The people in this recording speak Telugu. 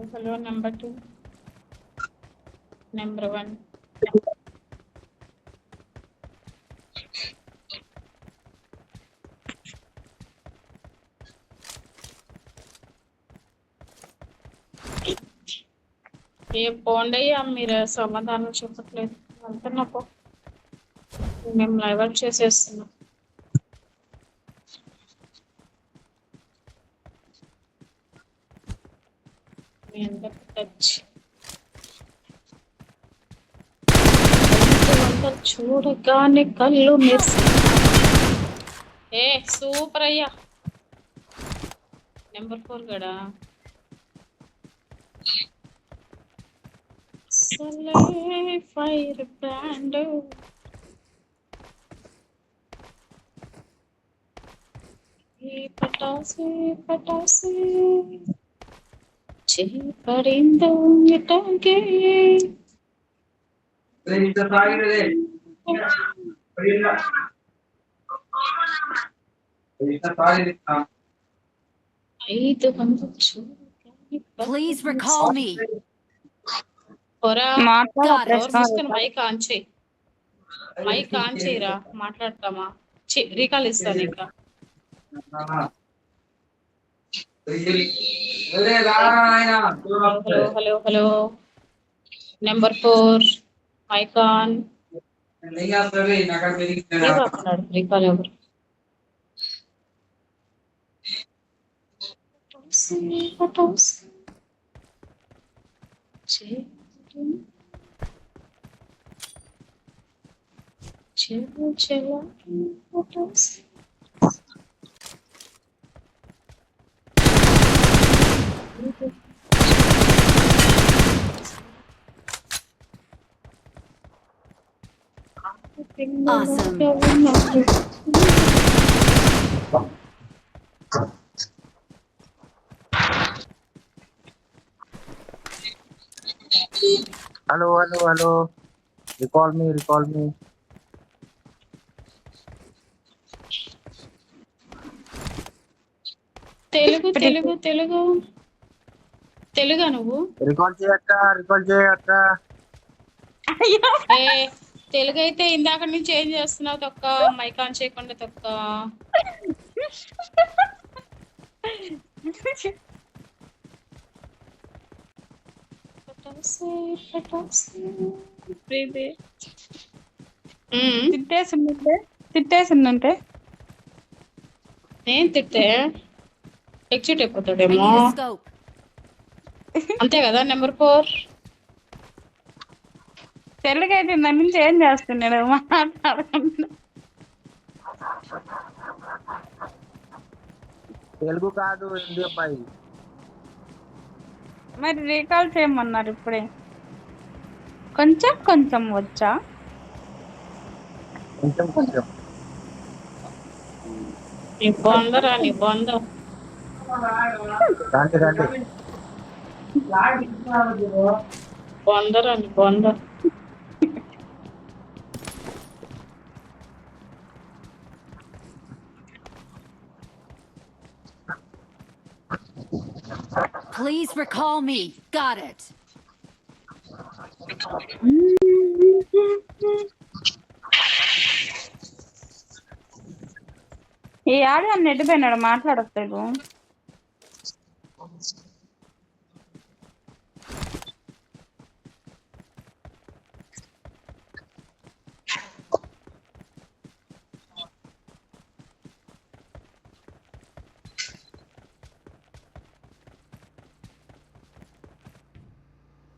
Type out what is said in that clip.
Hello number two number one ఏ పోండయ్యా మీరు సమాధానం చెప్పట్లేదు. వెళ్తున్నా మేము లైవ్ చేసేస్తున్నాం. మీ అందరికి టచ్ చూడగానే కళ్ళు మెరిసి ఏ సూపర్ అయ్యా. నెంబర్ ఫోర్ కదా ఫైర్ బ్రాండ్ ఈ పటాసే పటాసే. చేపడిందో కళ్ళు Please recall me. Mike on చేయి. మైక్ ఆన్ చేయరా మాట్లాడతామా? చి రీకాల్ ఇస్తాను ఇంకా hello hello hello number four mike on మాట్లాడు రీకాల్ ఎవరు చెలు చెల Awesome. Hello, hello, hello. Recall me, recall me. Telugu Telugu Telugu తెలుగా నువ్వు రికాల్ చేయక్క రికాల్ చేయక్క ఏ తెలుగు అయితే ఇందాక నుంచి ఏం చేస్తున్నావు తొక్క? మైక్ ఆన్ చేయకుండా తొక్క. పటాసే, పటాసే. ప్రీతి ఉమ్, తిట్టేసి ఉంటే తిట్టేసి ఉంటే ఏం తిట్టే? ఎగ్జిట్ అయిపోతాడేమో. అంతే కదా నెంబర్ ఫోర్ తెలుగు అయితే దాని నుంచి ఏం చేస్తున్నాడు? మాట్లాడకుండా. తెలుగు కాదు హిందీ అబ్బాయి. మరి రీకాల్ చేయమన్నారు ఇప్పుడే? కొంచెం కొంచెం వచ్చా? కొంచెం కొంచెం. నీ బొందరా నీ బొంద. రండి Please recall me. Got it. ಯಾರು ನನ್ನ ನೆಟ್ಟು ಬೇಡ ಮಾట్లాಡೋದು